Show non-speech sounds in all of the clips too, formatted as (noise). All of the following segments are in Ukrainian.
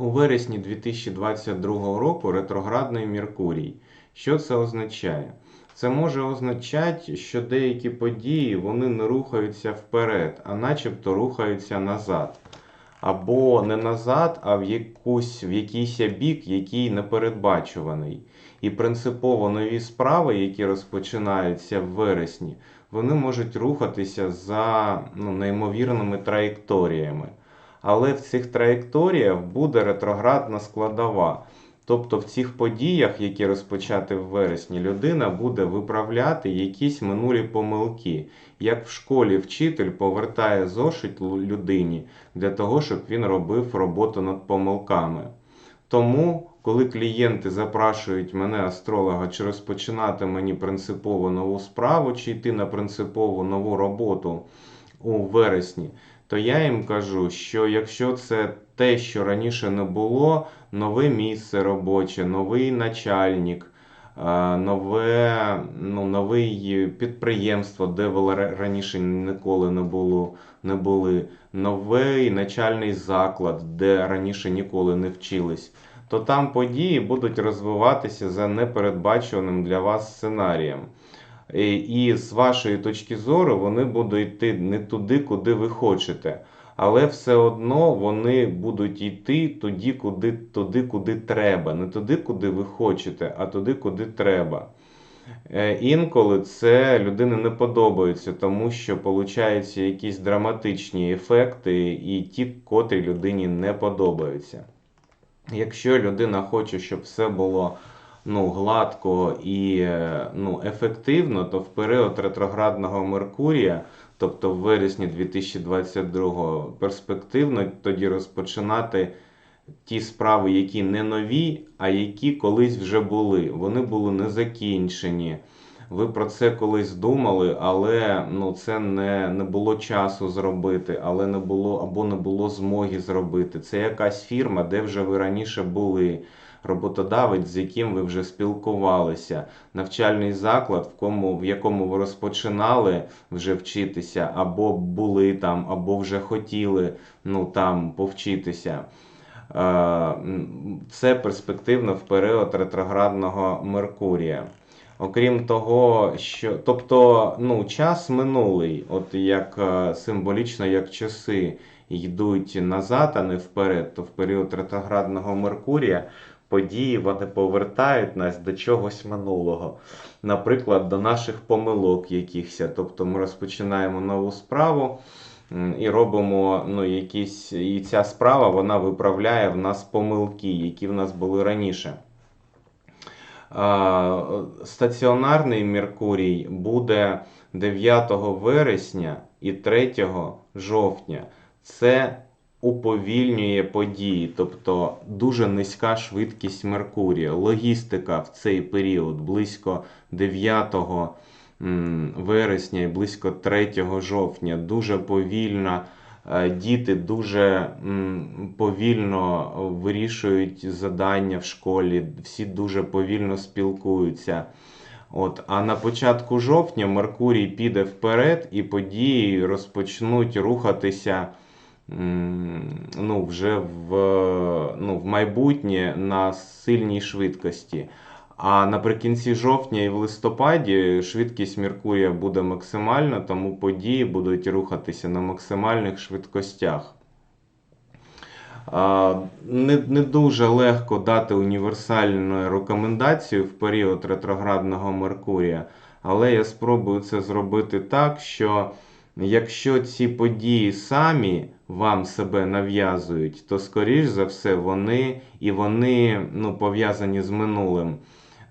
У вересні 2022 року ретроградний Меркурій. Що це означає? Це може означати, що деякі події вони не рухаються вперед, а начебто рухаються назад. Або не назад, а в, якусь, в якийсь бік, який непередбачуваний. І принципово нові справи, які розпочинаються в вересні, вони можуть рухатися за ну, неймовірними траєкторіями. Але в цих траєкторіях буде ретроградна складова. Тобто в цих подіях, які розпочати в вересні, людина буде виправляти якісь минулі помилки. Як в школі вчитель повертає зошит людині для того, щоб він робив роботу над помилками. Тому, коли клієнти запрашують мене, астролога, чи розпочинати мені принципово нову справу, чи йти на принципову нову роботу у вересні, то я їм кажу, що якщо це те, що раніше не було, нове місце робоче, новий начальник, нове, ну, нове підприємство, де раніше ніколи не було, не були, новий начальний заклад, де раніше ніколи не вчились, то там події будуть розвиватися за непередбаченим для вас сценарієм. І з вашої точки зору вони будуть йти не туди, куди ви хочете. Але все одно вони будуть йти туди, куди, туди, куди треба. Не туди, куди ви хочете, а туди, куди треба. Е, інколи це людині не подобається, тому що получаються якісь драматичні ефекти, і ті, котрі людині не подобаються. Якщо людина хоче, щоб все було ну, гладко і ну, ефективно, то в період ретроградного Меркурія, тобто в вересні 2022 перспективно тоді розпочинати ті справи, які не нові, а які колись вже були. Вони були не закінчені. Ви про це колись думали, але ну, це не не було часу зробити, але не було або не було змоги зробити. Це якась фірма, де вже ви раніше були роботодавець, з яким ви вже спілкувалися, навчальний заклад, в кому, в якому ви розпочинали вже вчитися, або були там, або вже хотіли ну, там повчитися. Е, це перспективно в період ретроградного Меркурія. Окрім того, що тобто ну, час минулий, от як е, символічно, як часи йдуть назад, а не вперед, то в період ретроградного Меркурія події вони повертають нас до чогось минулого. Наприклад, до наших помилок якихось. Тобто ми розпочинаємо нову справу і робимо ну, якісь, і ця справа вона виправляє в нас помилки, які в нас були раніше. Стаціонарний Меркурій буде 9 вересня і 3 жовтня. Це уповільнює події, тобто дуже низька швидкість Меркурія. Логістика в цей період близько 9 вересня і близько 3 жовтня дуже повільна. Е, діти дуже повільно вирішують задання в школі, всі дуже повільно спілкуються. От, А на початку жовтня Меркурій піде вперед, і події розпочнуть рухатися ну, вже в ну, в майбутнє на сильній швидкості. А наприкінці жовтня і в листопаді швидкість Меркурія буде максимальна, тому події будуть рухатися на максимальних швидкостях. Не не дуже легко дати універсальну рекомендацію в період ретроградного Меркурія, але я спробую це зробити так, що якщо ці події самі вам себе нав'язують, то, скоріш за все, вони і вони ну, пов'язані з минулим.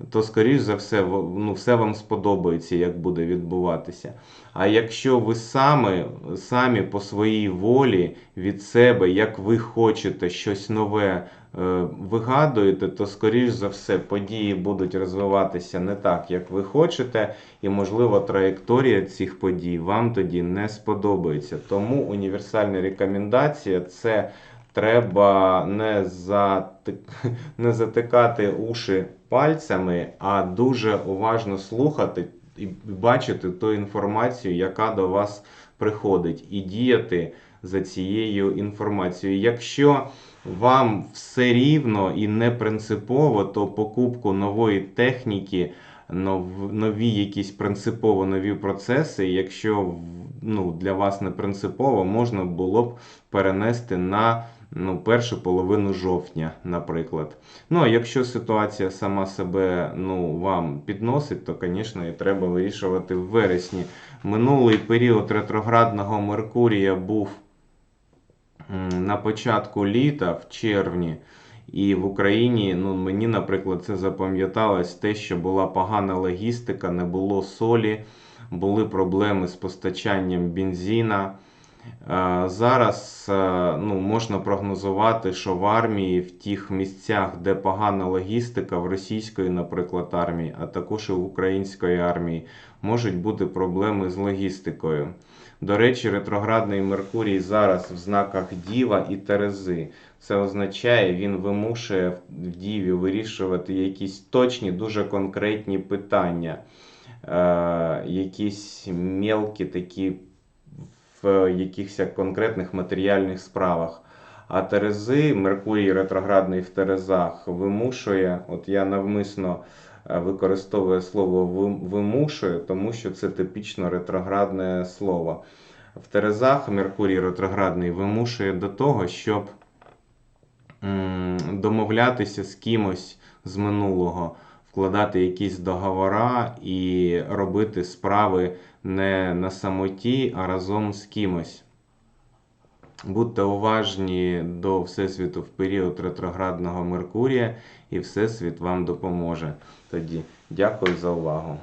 То, скоріш за все, ну, все вам сподобається, як буде відбуватися. А якщо ви самі, самі по своїй волі від себе, як ви хочете щось нове вигадуєте, то, скоріш за все, події будуть розвиватися не так, як ви хочете, і, можливо, траєкторія цих подій вам тоді не сподобається. Тому універсальна рекомендація це треба не, затик... (laughs) не затикати уші пальцями, а дуже уважно слухати і бачити ту інформацію, яка до вас приходить, і діяти за цією інформацією. Якщо вам все рівно і не принципово, то покупку нової техніки, нові якісь принципово нові процеси, якщо ну, для вас не принципово, можна було б перенести на ну, першу половину жовтня, наприклад. Ну, а якщо ситуація сама себе ну, вам підносить, то, звісно, і треба вирішувати в вересні. Минулий період ретроградного Меркурія був на початку літа, в червні. І в Україні, ну мені, наприклад, це запам'яталось те, що була погана логістика, не було солі, були проблеми з постачанням бензина. Е, Зараз е, ну, можна прогнозувати, що в армії, в тих місцях, де погана логістика, в російської, наприклад, армії, а також і в української армії, можуть бути проблеми з логістикою. До речі, ретроградний Меркурій зараз в знаках Діва і Терези. Це означає, він вимушує в Діві вирішувати якісь точні, дуже конкретні питання, е, якісь мелкі такі в якихось конкретних матеріальних справах. А Терези, Меркурій ретроградний в Терезах, вимушує, от я навмисно е, використовую слово вимушує, тому що це типічно ретроградне слово. В Терезах Меркурій ретроградний вимушує до того, щоб домовлятися з кимось з минулого, вкладати якісь договора і робити справи не на самоті, а разом з кимось. Будьте уважні до Всесвіту в період ретроградного Меркурія, і Всесвіт вам допоможе тоді. Дякую за увагу.